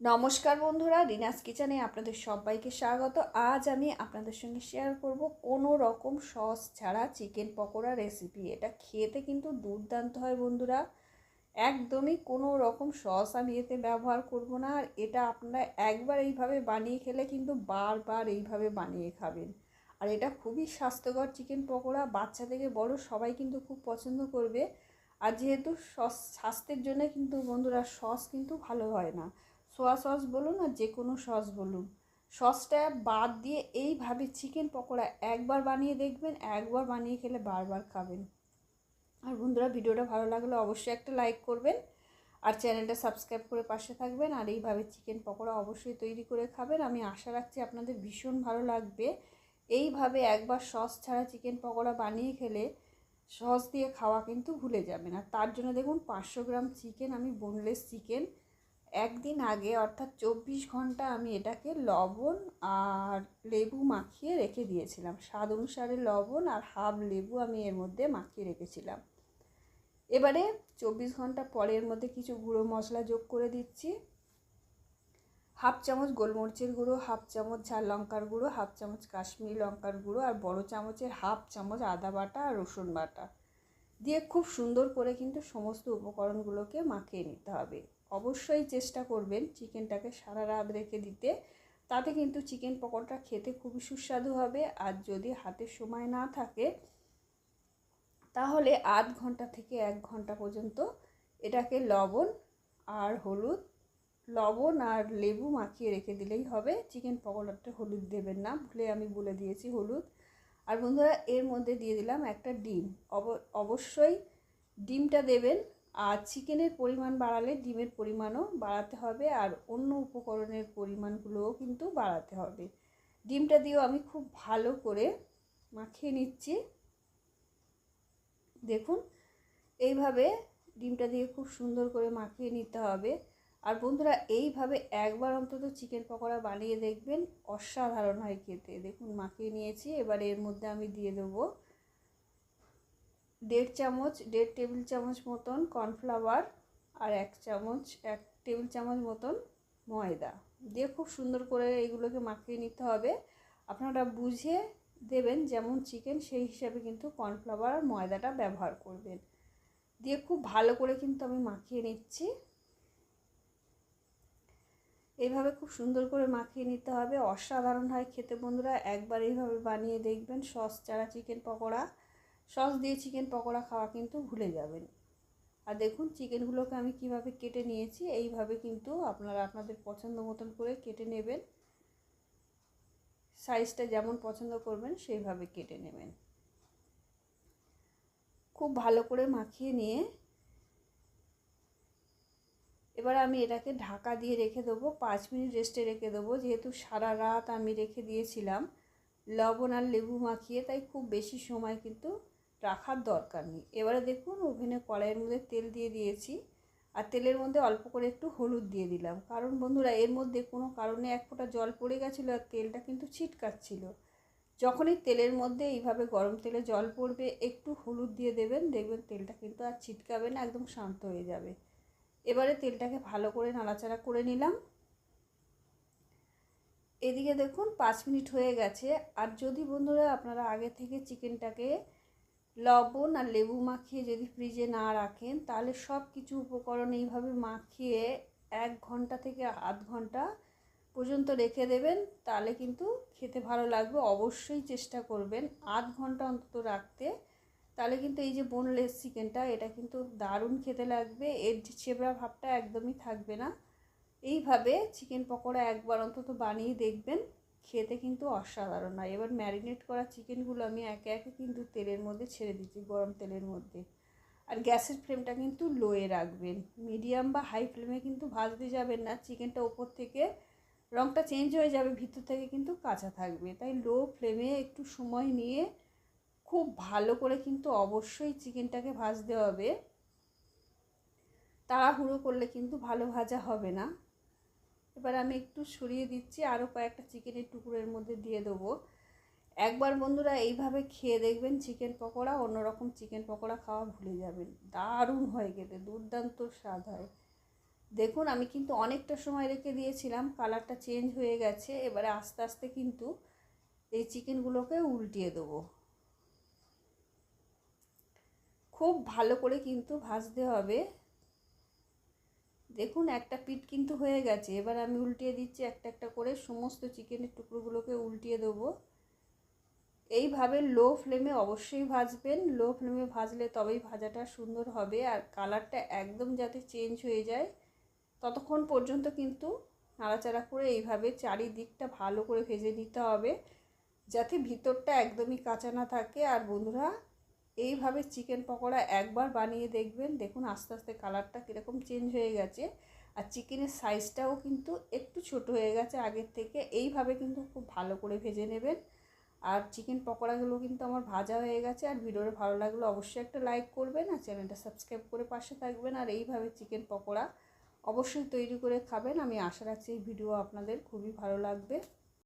নমস্কার বন্ধুরা, রিনাস কিচেনে আপনাদের সবাইকে স্বাগত। আজ আমি আপনাদের সঙ্গে শেয়ার করব কোনো রকম সস ছাড়া চিকেন পকোড়া রেসিপি এটা খেতে কিন্তু দুর্দান্ত হয় বন্ধুরা। একদমই কোনো রকম সস আমি এতে ব্যবহার করব না, আর এটা আপনারা একবার এইভাবে বানিয়ে খেলে কিন্তু বারবার এইভাবে বানিয়ে খাবেন। আর এটা খুবই স্বাস্থ্যকর চিকেন পকোড়া, বাচ্চা থেকে বড় সবাই কিন্তু খুব পছন্দ করবে। আর যেহেতু সস, স্বাস্থ্যের জন্য কিন্তু বন্ধুরা সস কিন্তু ভালো হয় না। সোয়া সস বলুন আর যে কোনো সস বলুন। সসটা বাদ দিয়ে এইভাবে চিকেন পকোড়া একবার বানিয়ে দেখবেন, একবার বানিয়ে খেলে বারবার খাবেন। আর বন্ধুরা, ভিডিওটা ভালো লাগলে অবশ্যই একটা লাইক করবেন আর চ্যানেলটা সাবস্ক্রাইব করে পাশে থাকবেন আর এইভাবে চিকেন পকোড়া অবশ্যই তৈরি করে খাবেন। আমি আশা রাখছি আপনাদের ভীষণ ভালো লাগবে। এইভাবে একবার সস ছাড়া চিকেন পকোড়া বানিয়ে খেলে সস দিয়ে খাওয়া কিন্তু ভুলে যাবেন। আর তার জন্য দেখুন, পাঁচশো গ্রাম চিকেন আমি বোনলেস চিকেন একদিন আগে, অর্থাৎ চব্বিশ ঘণ্টা আমি এটাকে লবণ আর লেবু মাখিয়ে রেখে দিয়েছিলাম। স্বাদ অনুসারে লবণ আর হাফ লেবু আমি এর মধ্যে মাখিয়ে রেখেছিলাম। এবারে চব্বিশ ঘণ্টা পরে এর মধ্যে কিছু গুঁড়ো মশলা যোগ করে দিচ্ছি। হাফ চামচ গোলমরিচের গুঁড়ো, হাফ চামচ ঝাল লঙ্কার গুঁড়ো, হাফ চামচ কাশ্মীরি লঙ্কার গুঁড়ো আর বড় চামচের হাফ চামচ আদা বাটা আর রসুন বাটা। দিয়ে খুব সুন্দর করে কিন্তু সমস্ত উপকরণগুলোকে মাখিয়ে নিতে হবে। অবশ্যই চেষ্টা করবেন চিকেনটাকে সারা রাত রেখে দিতে। তাতে কিন্তু চিকেন পকোড়াটা খেতে খুবই সুস্বাদু হবে। আর যদি হাতে সময় না থাকে, তাহলে আধ ঘণ্টা থেকে এক ঘণ্টা পর্যন্ত এটাকে লবণ আর হলুদ, লবণ আর লেবু মাখিয়ে রেখে দিলেই হবে। চিকেন পকোড়াতে হলুদ দেবেন না, ভুলে আমি বলে দিয়েছি হলুদ। আর বন্ধুরা, এর মধ্যে দিয়ে দিলাম একটা ডিম। অবশ্যই ডিমটা দেবেন আর চিকেনের পরিমাণ বাড়ালে ডিমের পরিমাণও বাড়াতে হবে আর অন্য উপকরণের পরিমাণগুলোও কিন্তু বাড়াতে হবে। ডিমটা দিয়েও আমি খুব ভালো করে মাখিয়ে নিচ্ছি। দেখুন, এইভাবে ডিমটা দিয়ে খুব সুন্দর করে মাখিয়ে নিতে হবে। আর বন্ধুরা, এইভাবে একবার অন্তত চিকেন পকোড়া বানিয়ে দেখবেন, অসাধারণ হয় খেতে। দেখুন, মাখিয়ে নিয়েছি, এবার এর মধ্যে আমি দিয়ে দেবো দেড় চামচ, দেড় টেবিল চামচ মতন কর্নফ্লাওয়ার আর এক চামচ, এক টেবিল চামচ মতন ময়দা। দিয়ে খুব সুন্দর করে এইগুলোকে মাখিয়ে নিতে হবে। আপনারা বুঝে দেবেন যেমন চিকেন, সেই হিসাবে কিন্তু কর্নফ্লাওয়ার আর ময়দাটা ব্যবহার করবেন। দিয়ে খুব ভালো করে কিন্তু আমি মাখিয়ে নিচ্ছি। এইভাবে খুব সুন্দর করে মাখিয়ে নিতে হবে। অসাধারণ হয় খেতে বন্ধুরা। একবার এইভাবে বানিয়ে দেখবেন। সস চারা চিকেন পকোড়া। সস দিয়ে চিকেন পকোড়া খাওয়া কিন্তু ভুলে যাবেন। আর দেখুন চিকেনগুলোকে আমি কীভাবে কেটে নিয়েছি, এইভাবে কিন্তু আপনারা আপনাদের পছন্দ মতন করে কেটে নেবেন। সাইজটা যেমন পছন্দ করবেন, সেইভাবে কেটে নেবেন। খুব ভালো করে মাখিয়ে নিয়ে এবার আমি এটাকে ঢাকা দিয়ে রেখে দেবো, পাঁচ মিনিট রেস্টে রেখে দেবো। যেহেতু সারা রাত আমি রেখে দিয়েছিলাম, লবণ আর লেবু মাখিয়ে, তাই খুব বেশি সময় কিন্তু রাখার দরকার নেই। এবারে দেখুন ওভেনে কড়াইয়ের মধ্যে তেল দিয়ে দিয়েছি। আর তেলের মধ্যে অল্প করে একটু হলুদ দিয়ে দিলাম। কারণ বন্ধুরা, এর মধ্যে কোনো কারণে এক ফোঁটা জল পড়ে গেছিল আর তেলটা কিন্তু ছিটকাচ্ছিল। যখনই তেলের মধ্যে এইভাবে গরম তেলে জল পড়বে, একটু হলুদ দিয়ে দেবেন, দেখবেন তেলটা কিন্তু আর ছিটকাবে না, একদম শান্ত হয়ে যাবে। এবারে তেলটাকে ভালো করে নাড়াচাড়া করে নিলাম। এদিকে দেখুন, পাঁচ মিনিট হয়ে গেছে। আর যদি বন্ধুরা, আপনারা আগে থেকে চিকেনটাকে লবণ আর লেবু মাখিয়ে যদি ফ্রিজে না রাখেন, তাহলে সব কিছু উপকরণ এইভাবে মাখিয়ে এক ঘণ্টা থেকে আধ ঘণ্টা পর্যন্ত রেখে দেবেন, তাহলে কিন্তু খেতে ভালো লাগবে। অবশ্যই চেষ্টা করবেন আধ ঘণ্টা অন্তত রাখতে। তাহলে কিন্তু এই যে বোনলেস চিকেনটা, এটা কিন্তু দারুণ খেতে লাগবে। এর যে ছেবড়া ভাবটা একদমই থাকবে না। এইভাবে চিকেন পকোড়া একবার অন্তত বানিয়ে দেখবেন। খেতে কিন্তু অসাধারণ হয়। এবার ম্যারিনেট করা চিকেনগুলো আমি একে একে কিন্তু তেলের মধ্যে ছেড়ে দিচ্ছি, গরম তেলের মধ্যে। আর গ্যাসের ফ্লেমটা কিন্তু লোয়ে রাখবেন। মিডিয়াম বা হাই ফ্লেমে কিন্তু ভাজতে যাবেন না। চিকেনটা ওপর থেকে রঙটা চেঞ্জ হয়ে যাবে, ভিতর থেকে কিন্তু কাঁচা থাকবে। তাই লো ফ্লেমে একটু সময় নিয়ে খুব ভালো করে কিন্তু অবশ্যই চিকেনটাকে ভাজতে হবে। তাড়াহুড়ো করলে কিন্তু ভালো ভাজা হবে না। এবার আমি একটু সরিয়ে দিচ্ছি আরও কয়েকটা চিকেনের টুকরোর মধ্যে দিয়ে দেবো। একবার বন্ধুরা এইভাবে খেয়ে দেখবেন চিকেন পকোড়া, অন্যরকম চিকেন পকোড়া খাওয়া ভুলে যাবেন। দারুণ হয় খেতে, দুর্দান্ত স্বাদ হয়। দেখুন, আমি কিন্তু অনেকটা সময় রেখে দিয়েছিলাম, কালারটা চেঞ্জ হয়ে গেছে, এবারে আস্তে আস্তে কিন্তু এই চিকেনগুলোকে উল্টিয়ে দেবো। খুব ভালো করে কিন্তু ভাজতে হবে। দেখুন, একটা পিঠ কিন্তু হয়ে গেছে। এবার আমি উল্টিয়ে দিচ্ছি একটা একটা করে সমস্ত চিকেনের টুকরোগুলোকে উল্টিয়ে দেবো। এইভাবে লো ফ্লেমে অবশ্যই ভাজবেন। লো ফ্লেমে ভাজলে তবেই ভাজাটা সুন্দর হবে আর কালারটা একদম যাতে চেঞ্জ হয়ে যায়। ততক্ষণ পর্যন্ত কিন্তু নাড়াচাড়া করে এইভাবে চারিদিকটা ভালো করে ভেজে নিতে হবে। যাতে ভিতরটা একদমই কাঁচা না থাকে। আর বন্ধুরা এইভাবে চিকেন পকোড়া একবার বানিয়ে দেখবেন। দেখুন আস্তে আস্তে কালারটা কীরকম চেঞ্জ হয়ে গেছে। আর চিকেনের সাইজটাও কিন্তু একটু ছোট হয়ে গেছে আগের থেকে। এইভাবে কিন্তু খুব ভালো করে ভেজে নেবেন। আর চিকেন পকোড়াগুলো কিন্তু আমার ভাজা হয়ে গেছে। আর ভিডিওটা ভালো লাগলে অবশ্যই একটা লাইক করবেন আর চ্যানেলটা সাবস্ক্রাইব করে পাশে থাকবেন। আর এইভাবে চিকেন পকোড়া অবশ্যই তৈরি করে খাবেন। আমি আশা রাখছি এই ভিডিও আপনাদের খুবই ভালো লাগবে।